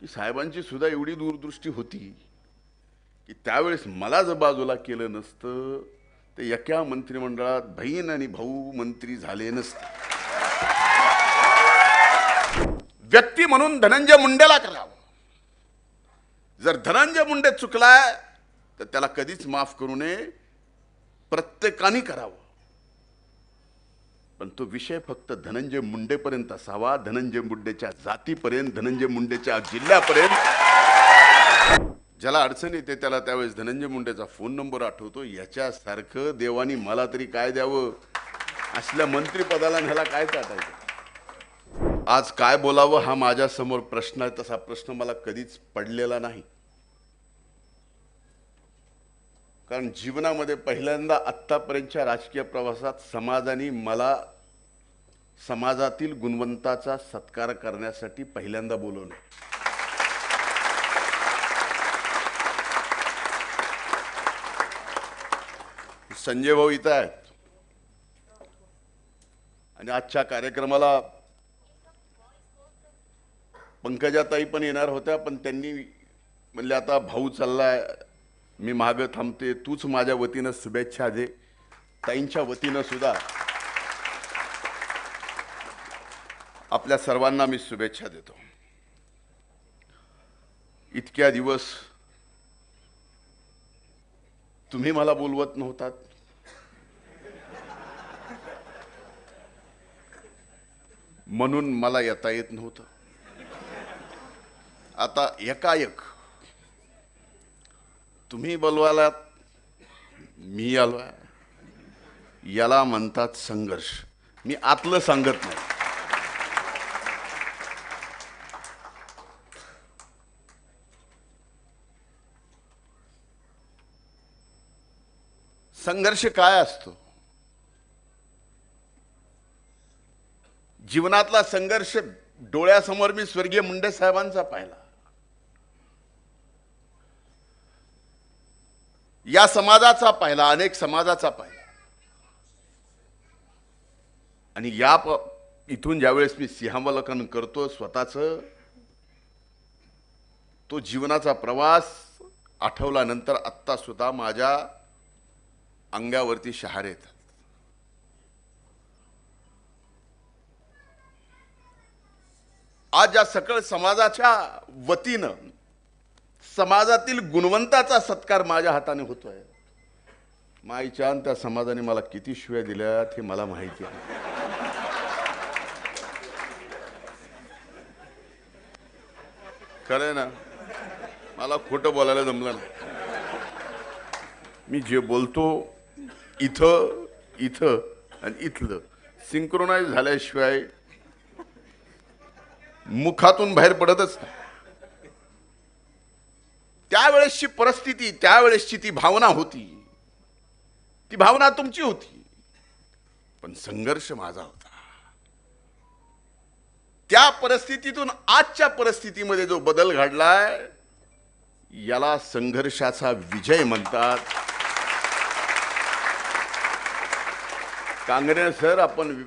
की साहेबांची सुद्धा एवढी दूरदृष्टी होती की त्यावेळेस मला जर बाजूला केलं नसतं तर एका मंत्रिमंडळात बहीण आणि भाऊ मंत्री झाले नसते. व्यक्ती म्हणून धनंजय मुंडेला करावं. जर धनंजय मुंडे चुकलाय तर त्याला कधीच माफ करू नये. प्रत्येकाने करावं. पण तो विषय फक्त धनंजय मुंडेपर्यंत असावा. धनंजय मुंडेच्या जातीपर्यंत धनंजय मुंडेच्या जिल्ह्यापर्यंत. ज्याला अडचण येते त्याला त्यावेळेस धनंजय मुंडेचा फोन नंबर आठवतो. याच्यासारखं देवानी मला तरी काय द्यावं? असल्या मंत्रीपदाला ह्याला काय चाटायचं? आज काय बोलावं हा माझ्यासमोर प्रश्न आहे. तसा प्रश्न मला कधीच पडलेला नाही. कारण जीवनामध्ये पहिल्यांदा आत्तापर्यंतच्या राजकीय प्रवासात समाजाने मला समाजातील गुणवंताचा सत्कार करण्यासाठी पहिल्यांदा बोलवलं. संजय भाऊ इथं आहेत. आणि आजच्या कार्यक्रमाला पंकजाताई पण येणार होत्या पण त्यांनी म्हणले आता भाऊ चाललाय मी मागं थांबते. तूच माझ्या वतीनं शुभेच्छा दे. ताईंच्या वतीनं सुद्धा. आपल्या सर्वांना मी शुभेच्छा देतो. इतक्या दिवस तुम्ही मला बोलवत नव्हतात. म्हणून मला येता येत नव्हतं. आता एकाएक तुम्ही बोलवालात मी आलो याला म्हणतात संघर्ष. मी आतलं सांगत नाही. संघर्ष काय असतो? जीवनातला संघर्ष डोळ्यासमोर मी स्वर्गीय मुंडे साहेबांचा पाहिला. या समाजाचा पाहिला अनेक समाजाचा पाहिला. आणि या प इथून ज्यावेळेस मी सिंहावलोकन करतो स्वतःचं तो जीवनाचा प्रवास आठवल्यानंतर आत्ता सुद्धा माझ्या अंगावरती शहार येतात. आज या सकळ समाजाच्या वतीनं समाजातील गुणवंताचा सत्कार माझ्या हाताने होतोय. माईच्या आणि त्या समाजाने मला किती शिव्या दिल्यात हे मला माहिती आहे. खरंय ना मला खोटं बोलायला जमलं नाही. मी जे बोलतो इथं इथं आणि इथलं सिंक्रोनाइज झाल्याशिवाय मुखातून बाहेर पडतच नाही. त्यावेळेसची परिस्थिती त्यावेळेसची ती भावना होती. ती भावना तुमची होती. पण संघर्ष माझा होता. त्या परिस्थितीतून आजच्या परिस्थितीमध्ये जो बदल घडलाय याला संघर्षाचा विजय म्हणतात. कांगणे सर आपण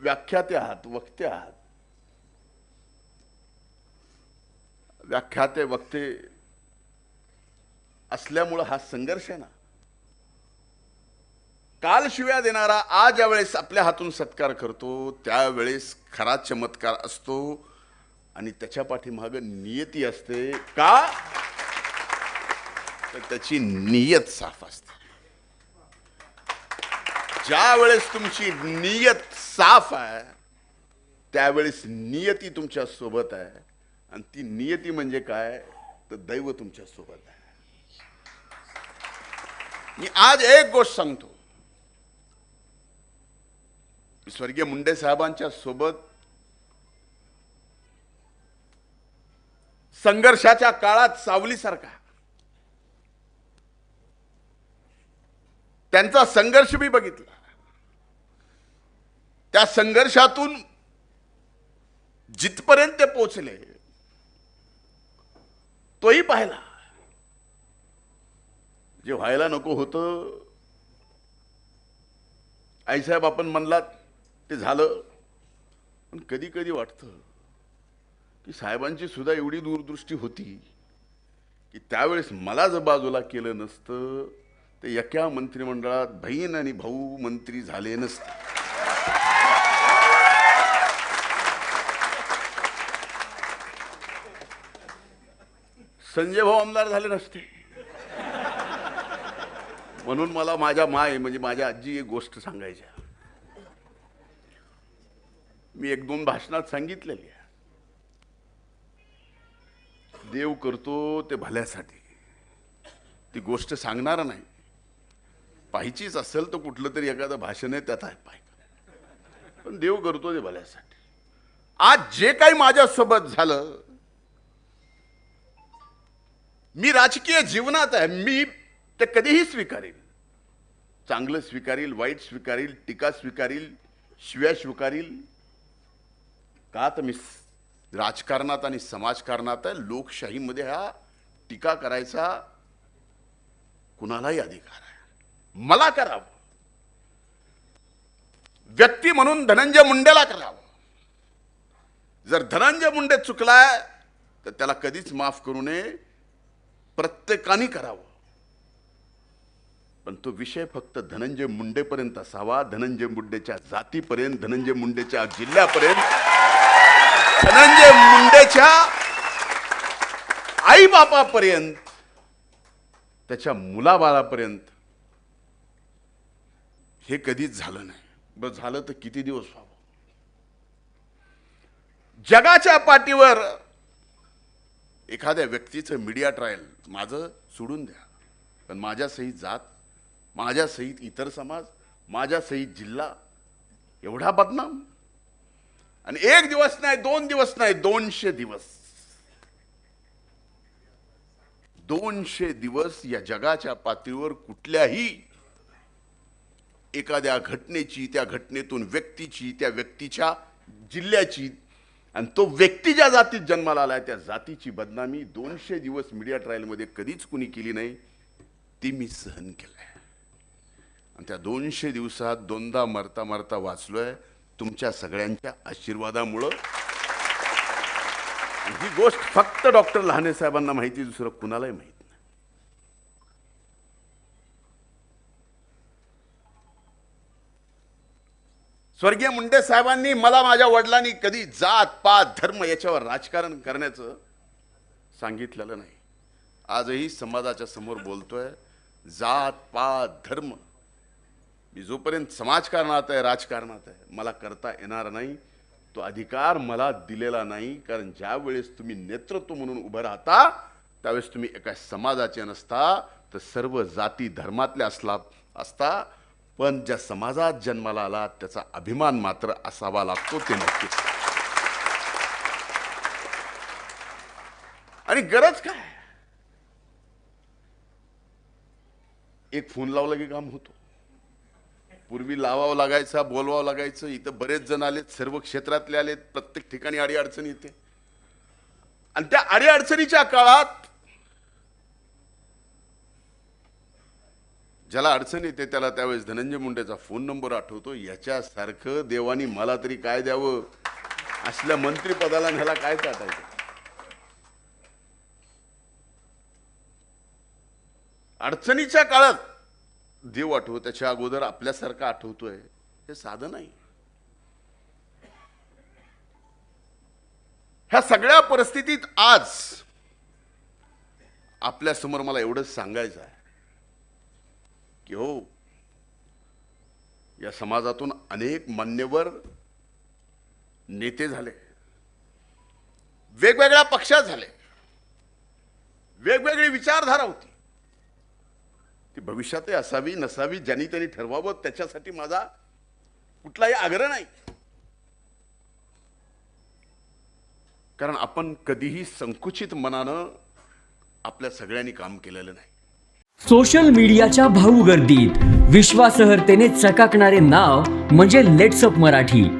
व्याख्याते आहात वक्ते आहात. व्याख्याते वक्ते असल्यामुळं हा संघर्ष आहे ना. काल शिव्या देणारा आज ज्यावेळेस आपल्या हातून सत्कार करतो त्यावेळेस खरा चमत्कार असतो आणि त्याच्या पाठीमाग नियती असते. का? तर त्याची नियत साफ असते. ज्या वेळेस तुमची नियत साफ आहे त्यावेळेस नियती तुमच्यासोबत आहे. आणि ती नियती म्हणजे काय? तर दैव तुमच्यासोबत आहे. मी आज एक गोष्ट सांगतो. स्वर्गीय मुंडे साहेबांच्या सोबत संघर्षाच्या काळात सावलीसारखा त्यांचा संघर्ष मी बघितला. त्या संघर्षातून जिथपर्यंत ते पोचले तोही पाहिला. जे व्हायला नको होतं आईसाहेब आपण म्हणलात ते झालं. पण कधी कधी वाटतं की साहेबांची सुद्धा एवढी दूरदृष्टी होती की त्यावेळेस मला जर बाजूला केलं नसतं तर एका मंत्रिमंडळात बहीण आणि भाऊ मंत्री झाले नसते. संजय भाऊ आमदार झाले नसते. म्हणून मला माझ्या माय म्हणजे माझ्या आजी एक गोष्ट सांगायच्या मी एक दोन भाषणात सांगितलेली आहे. देव करतो ते भल्यासाठी. ती गोष्ट सांगणार नाही. पाहिजेच असेल तर कुठलं तरी एखादं भाषण आहे त्यात आहे पाहिजे पण देव करतो ते भल्यासाठी. आज जे काही माझ्यासोबत झालं मी राजकीय जीवनात आहे. मी ते कधीही स्वीकारेल. चांगलं स्वीकारील वाईट स्वीकारील टीका स्वीकारील शिव्या स्वीकारील. का तर मी राजकारणात आणि समाजकारणात लोकशाहीमध्ये हा टीका करायचा कुणालाही अधिकार आहे. मला करावं. व्यक्ती म्हणून धनंजय मुंडेला करावं. जर धनंजय मुंडे चुकलाय तर त्याला कधीच माफ करू नये. प्रत्येकाने करावं. पण तो विषय फक्त धनंजय मुंडेपर्यंत असावा धनंजय मुंडेच्या जातीपर्यंत धनंजय मुंडेच्या जिल्ह्यापर्यंत. धनंजय मुंडेच्या आईबापापर्यंत त्याच्या मुलाबाळापर्यंत. हे कधीच झालं नाही. बरं झालं तर किती दिवस व्हावं? जगाच्या पाठीवर एखाद्या व्यक्तीचं मीडिया ट्रायल माझं सोडून द्या. पण माझ्या सही जात माझ्या सहित इतर समाज माझ्या सहित जिल्हा एवढा बदनाम. आणि एक दिवस नाही दोन दिवस नाही दोनशे दिवस. दोनशे दिवस या जगाच्या पातळीवर कुठल्याही एखाद्या घटनेची त्या घटनेतून व्यक्तीची त्या व्यक्तीच्या जिल्ह्याची आणि तो व्यक्ती ज्या जातीत जन्माला आलाय त्या जातीची बदनामी दोनशे दिवस मीडिया ट्रायलमध्ये कधीच कुणी केली नाही ती मी सहन केलंय. आणि त्या दोनशे दिवसात दोनदा मरता मरता वाचलोय तुमच्या सगळ्यांच्या आशीर्वादामुळं. ही गोष्ट फक्त डॉक्टर लहाने साहेबांना माहिती दुसरं कुणालाही माहीत नाही. स्वर्गीय मुंडे साहेबांनी मला माझ्या वडिलांनी कधी जात पात धर्म याच्यावर राजकारण करण्याचं सांगितलेलं नाही. आजही समाजाच्या समोर बोलतोय जात पात धर्म मी जोपर्यंत समाजकारणात आहे राजकारणात आहे मला करता येणार नाही. तो अधिकार मला दिलेला नाही कारण ज्यावेळेस तुम्ही नेतृत्व म्हणून उभं राहता त्यावेळेस तुम्ही एका समाजाचे नसता तर सर्व जाती धर्मातले असला असता पण ज्या समाजात जन्माला आला त्याचा अभिमान मात्र असावा लागतो ते नक्कीच आणि गरज काय? एक फोन लावला की काम होतो. पूर्वी लावावं लागायचा बोलवावं लागायचं. इथं बरेच जण आलेत सर्व क्षेत्रातले आलेत. प्रत्येक ठिकाणी अडीअडचणी येते. आणि त्या अडीअडचणीच्या काळात ज्याला अडचण येते त्याला त्यावेळेस धनंजय मुंडेचा फोन नंबर आठवतो. याच्यासारखं देवानी मला तरी काय द्यावं? असल्या मंत्रिपदाला ह्याला काय चाटायचं? अडचणीच्या काळात देव आठव त्याच्या अगोदर आपल्यासारखा आठवतोय हे साधं नाही. ह्या सगळ्या परिस्थितीत आज आपल्यासमोर मला एवढंच सांगायचं आहे की हो या समाजातून अनेक मान्यवर नेते झाले. वेगवेगळ्या पक्षात झाले. वेगवेगळी विचारधारा होती. ती भविष्यातही असावी नसावी ज्यांनी त्यांनी ठरवावं त्याच्यासाठी माझा कुठलाही आग्रह नाही. कारण आपण कधीही संकुचित मनानं आपल्या सगळ्यांनी काम केलेलं नाही. सोशल मीडियाच्या भाऊ गर्दीत विश्वासार्हतेने चकाकणारे नाव म्हणजे लेट्सअप मराठी.